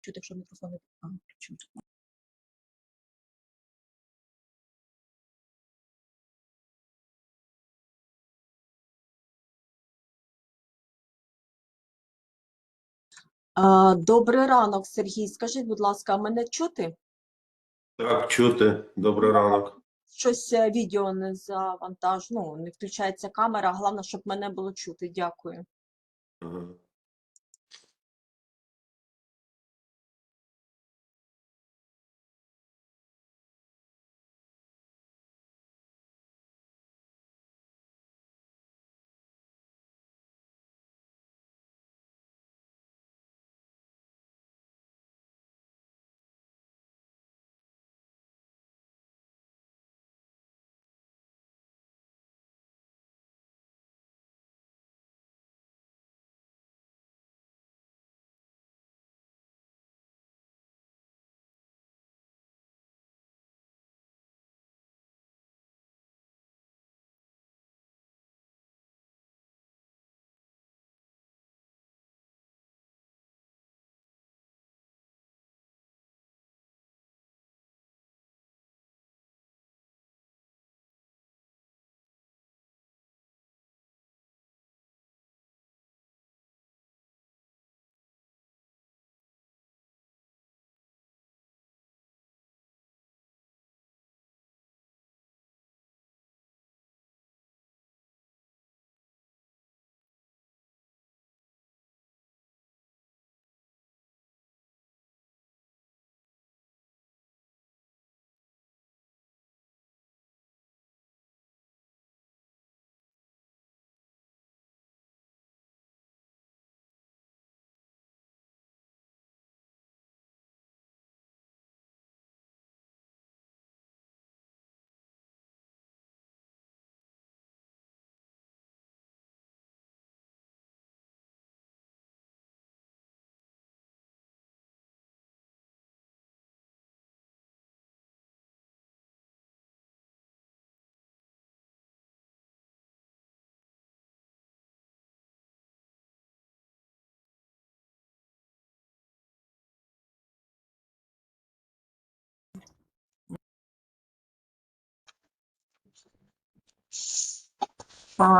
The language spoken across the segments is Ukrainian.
чути, якщо мікрофон не а, Добрий ранок, Сергій. Скажіть, будь ласка, мене чути? Так, чути. Добрий ранок. Щось е, відео не завантаж, ну, не включається камера. Головне, щоб мене було чути. Дякую. Ага.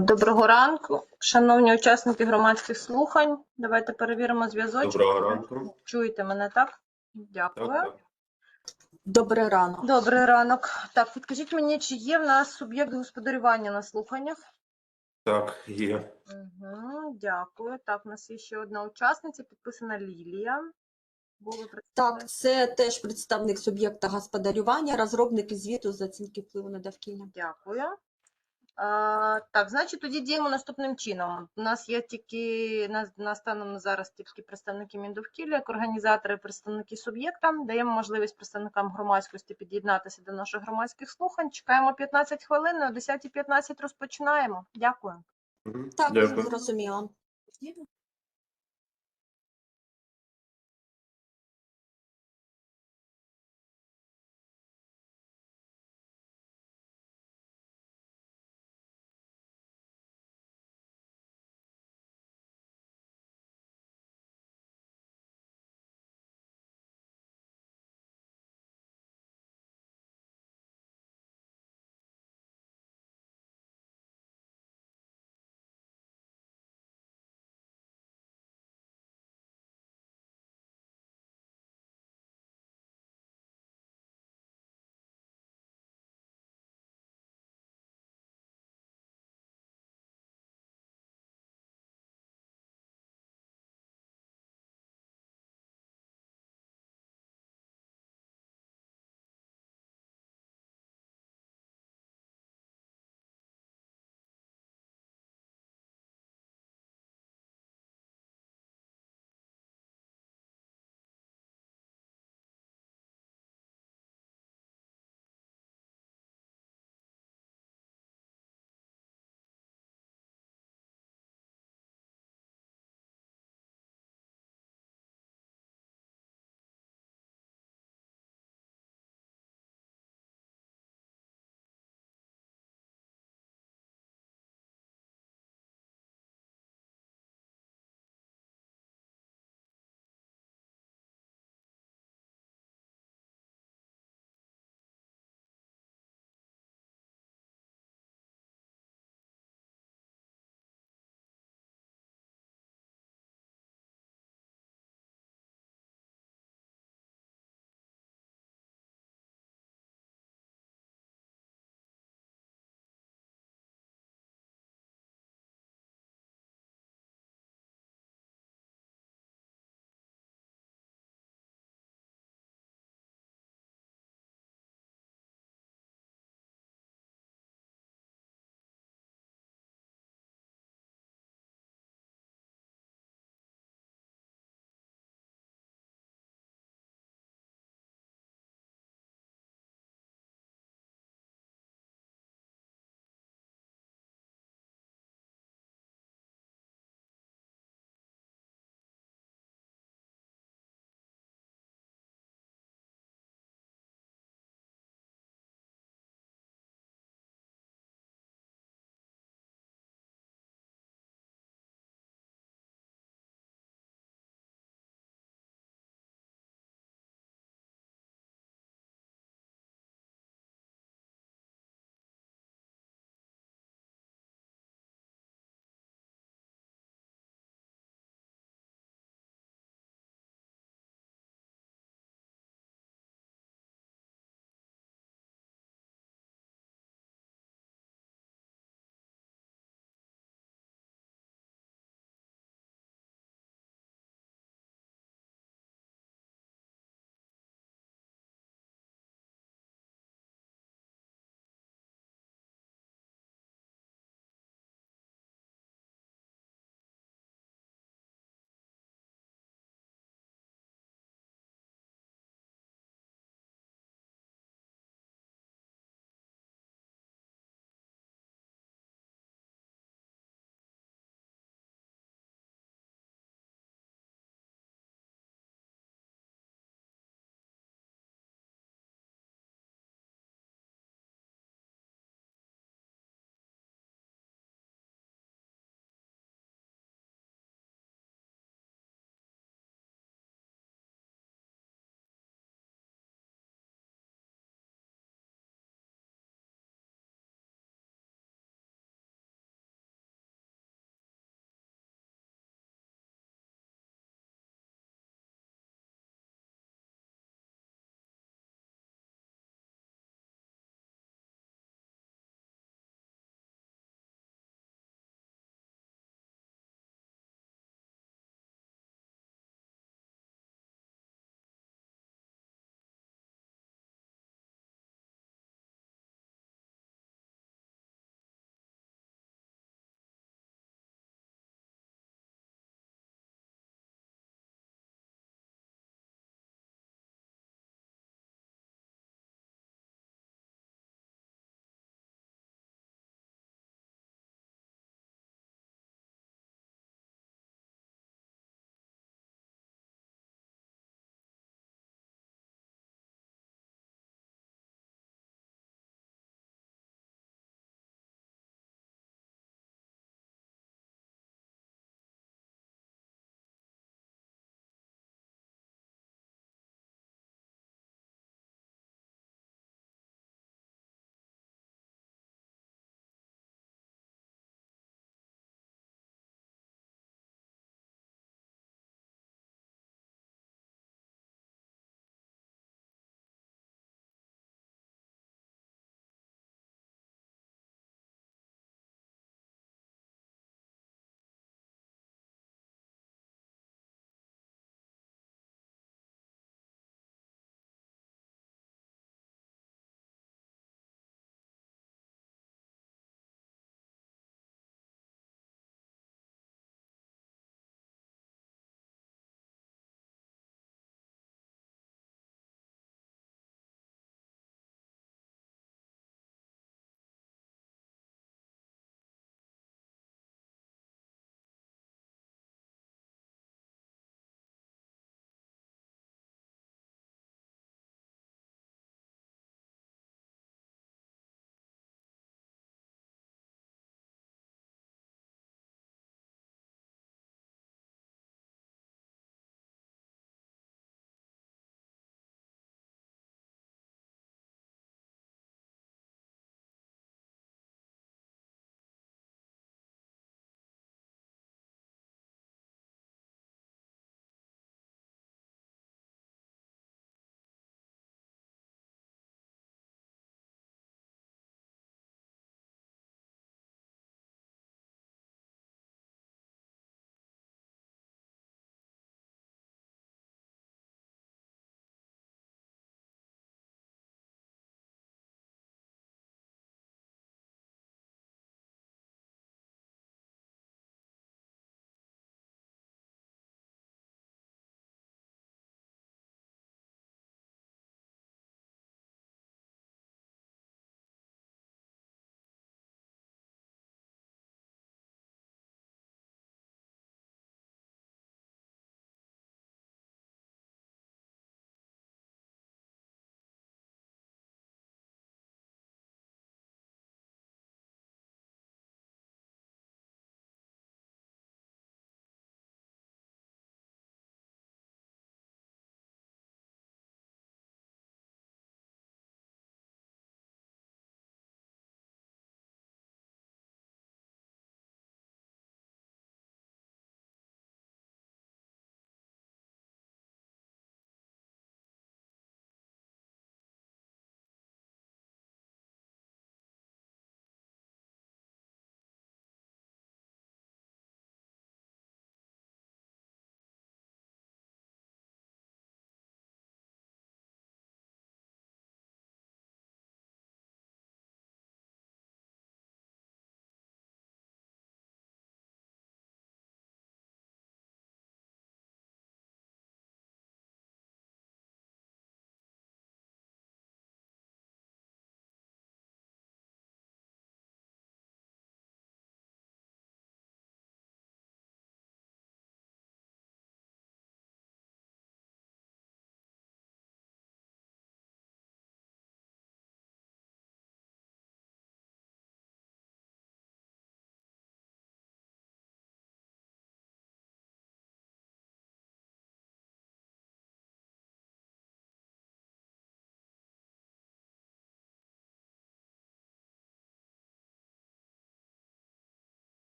Доброго ранку, шановні учасники громадських слухань. Давайте перевіримо зв'язочок. Доброго ранку. Чуєте мене так? Так, Дякую. так. Добрий ранок. Добрий ранок. Так, підкажіть мені, чи є в нас суб'єкт господарювання на слуханнях? Так, є. Угу, дякую. Так, у нас є ще одна учасниця, підписана Лілія. Так, це теж представник суб'єкта господарювання, розробник із звіту з оцінки впливу на довкілля. Дякую. А, так, значить, тоді діємо наступним чином. У нас є тільки на, на станом на зараз тільки представники Міндовкілля, як організатори, представники суб'єкта. Даємо можливість представникам громадськості під'єднатися до наших громадських слухань. Чекаємо 15 хвилин, о 10.15 розпочинаємо. Дякую. Так, Дякую. зрозуміло.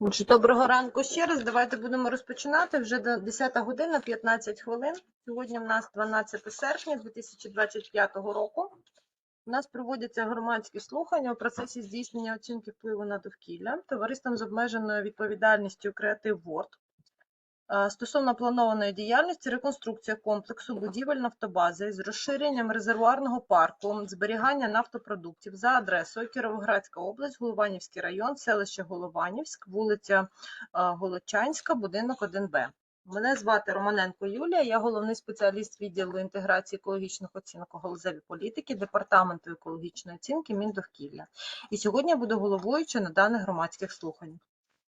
Отже, Доброго ранку ще раз. Давайте будемо розпочинати. Вже до 10 година, 15 хвилин. Сьогодні в нас 12 серпня 2025 року. У нас проводяться громадські слухання у процесі здійснення оцінки впливу на довкілля товариством з обмеженою відповідальністю Creative World стосовно планованої діяльності реконструкція комплексу будівель нафтобази з розширенням резервуарного парку, зберігання нафтопродуктів за адресою Кіровоградська область, Голованівський район, селище Голованівськ, вулиця е, Голочанська, будинок 1Б. Мене звати Романенко Юлія, я головний спеціаліст відділу інтеграції екологічних оцінок у галузевій політики Департаменту екологічної оцінки Міндовкілля. І сьогодні буду головуючою на даних громадських слуханнях.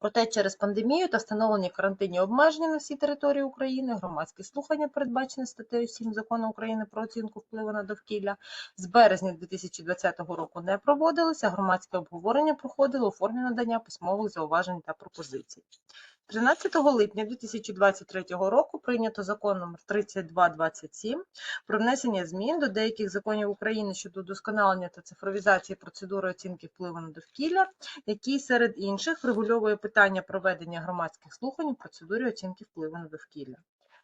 Проте через пандемію та встановлені карантинні обмеження на всій території України громадські слухання, передбачені статтею 7 закону України про оцінку впливу на довкілля, з березня 2020 року не проводилися. Громадське обговорення проходило у формі надання письмових зауважень та пропозицій. 13 липня 2023 року прийнято закон номер 3227 про внесення змін до деяких законів України щодо удосконалення та цифровізації процедури оцінки впливу на довкілля, який серед інших врегульовує питання проведення громадських слухань у процедурі оцінки впливу на довкілля.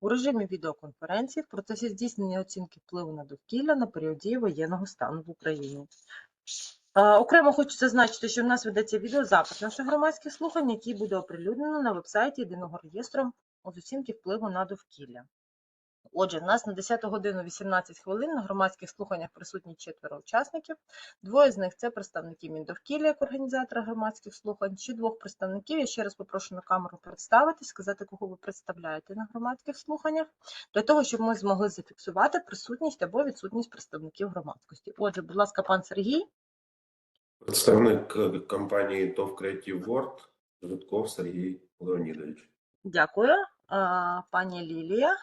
у режимі відеоконференції в процесі здійснення оцінки впливу на довкілля на період дії воєнного стану в Україні. Окремо хочу зазначити, що в нас ведеться відеозапис наших громадських слухань, який буде оприлюднено на вебсайті єдиного реєстру з оцінки впливу на довкілля. Отже, в нас на 10 годину 18 хвилин на громадських слуханнях присутні четверо учасників. Двоє з них це представники Міндовкілля як організатора громадських слухань. Ще двох представників я ще раз попрошу на камеру представитись, сказати, кого ви представляєте на громадських слуханнях, для того, щоб ми змогли зафіксувати присутність або відсутність представників громадськості. Отже, будь ласка, пан Сергій. Представник е, компанії ТОВ Creative World Житков Сергій Леонідович. Дякую. Пані Лілія.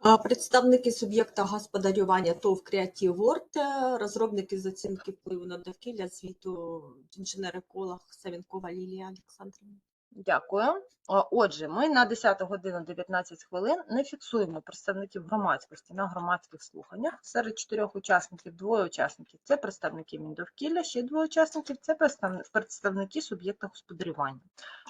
Представники суб'єкта господарювання ТОВ Creative World, е, розробники з оцінки впливу на довкілля звіту інженер-еколог Савінкова Лілія Олександрівна. Дякую. Отже, ми на 10 годину 19 хвилин не фіксуємо представників громадськості на громадських слуханнях. Серед чотирьох учасників двоє учасників це представники Міндовкілля, ще двоє учасників це представ- представники суб'єкта господарювання.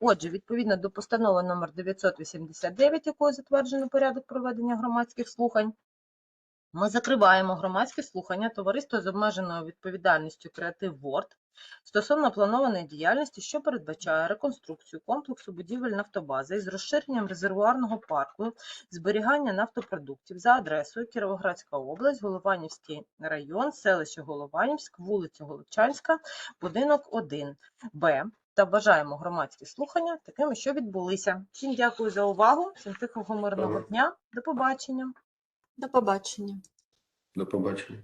Отже, відповідно до постанови номер 989, якою затверджено порядок проведення громадських слухань, ми закриваємо громадські слухання товариства з обмеженою відповідальністю Creative World стосовно планованої діяльності, що передбачає реконструкцію комплексу будівель нафтобази із розширенням резервуарного парку, зберігання нафтопродуктів за адресою Кіровоградська область, Голованівський район, селище Голованівськ, вулиця Голочанська, будинок 1 Б. Та вважаємо громадські слухання такими, що відбулися. Всім дякую за увагу, всім тихого мирного дня. До побачення. До побачення. До побачення.